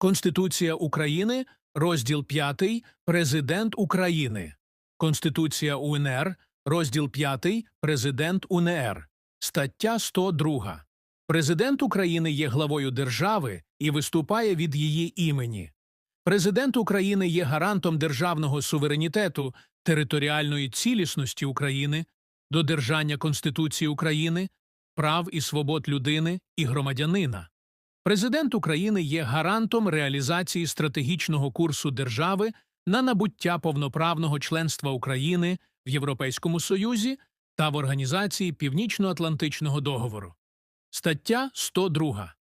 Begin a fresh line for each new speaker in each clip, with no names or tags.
Конституція України, розділ 5, Президент України. Конституція УНР, розділ 5, Президент УНР. Стаття 102. Президент України є главою держави і виступає від її імені. Президент України є гарантом державного суверенітету, територіальної цілісності України, додержання Конституції України, прав і свобод людини і громадянина. Президент України є гарантом реалізації стратегічного курсу держави на набуття повноправного членства України в Європейському Союзі та в Організації Північно-Атлантичного договору. Стаття 102.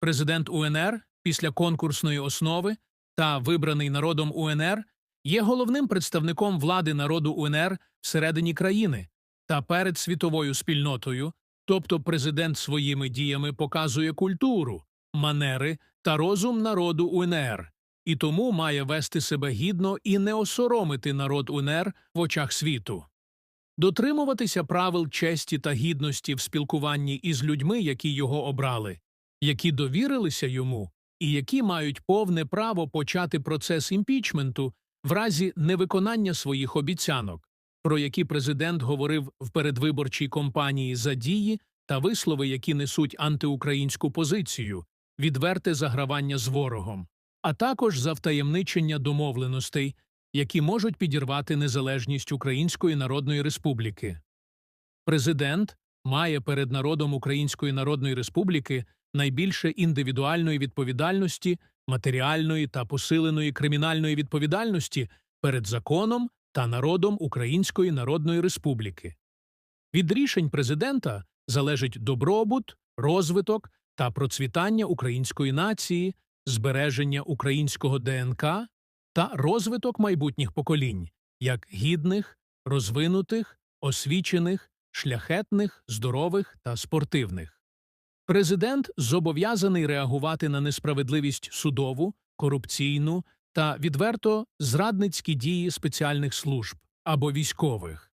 Президент УНР після конкурсної основи та вибраний народом УНР є головним представником влади народу УНР всередині країни та перед світовою спільнотою, тобто президент своїми діями показує культуру, манери та розум народу УНР, і тому має вести себе гідно і не осоромити народ УНР в очах світу. Дотримуватися правил честі та гідності в спілкуванні із людьми, які його обрали, які довірилися йому, і які мають повне право почати процес імпічменту в разі невиконання своїх обіцянок, про які президент говорив в передвиборчій кампанії за дії та вислови, які несуть антиукраїнську позицію, відверте загравання з ворогом, а також за втаємничення домовленостей, які можуть підірвати незалежність Української Народної Республіки. Президент має перед народом Української Народної Республіки найбільше індивідуальної відповідальності, матеріальної та посиленої кримінальної відповідальності перед законом та народом Української Народної Республіки. Від рішень президента залежить добробут, розвиток та процвітання української нації, збереження українського ДНК та розвиток майбутніх поколінь, як гідних, розвинутих, освічених, шляхетних, здорових та спортивних. Президент зобов'язаний реагувати на несправедливість судову, корупційну та відверто зрадницькі дії спеціальних служб або військових.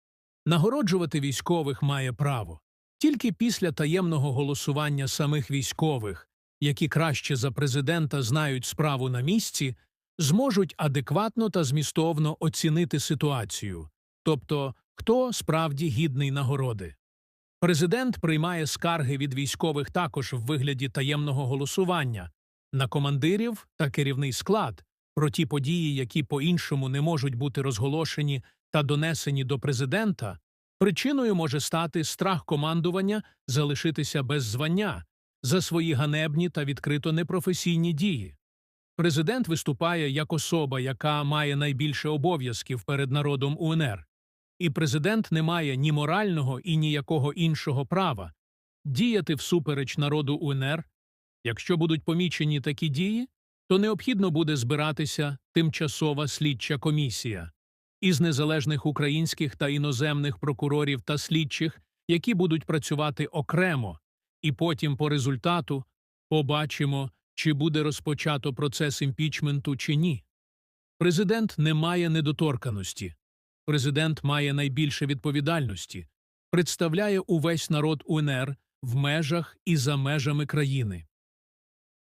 Нагороджувати військових має право тільки після таємного голосування самих військових, які краще за президента знають справу на місці, зможуть адекватно та змістовно оцінити ситуацію, тобто хто справді гідний нагороди. Президент приймає скарги від військових також в вигляді таємного голосування на командирів та керівний склад про ті події, які по-іншому не можуть бути розголошені та донесені до президента. Причиною може стати страх командування залишитися без звання за свої ганебні та відкрито непрофесійні дії. Президент виступає як особа, яка має найбільше обов'язків перед народом УНР, і президент не має ні морального і ніякого іншого права діяти всупереч народу УНР. Якщо будуть помічені такі дії, то необхідно буде збиратися тимчасова слідча комісія із незалежних українських та іноземних прокурорів та слідчих, які будуть працювати окремо, і потім по результату побачимо, чи буде розпочато процес імпічменту чи ні. Президент не має недоторканості. Президент має найбільше відповідальності, представляє увесь народ УНР в межах і за межами країни.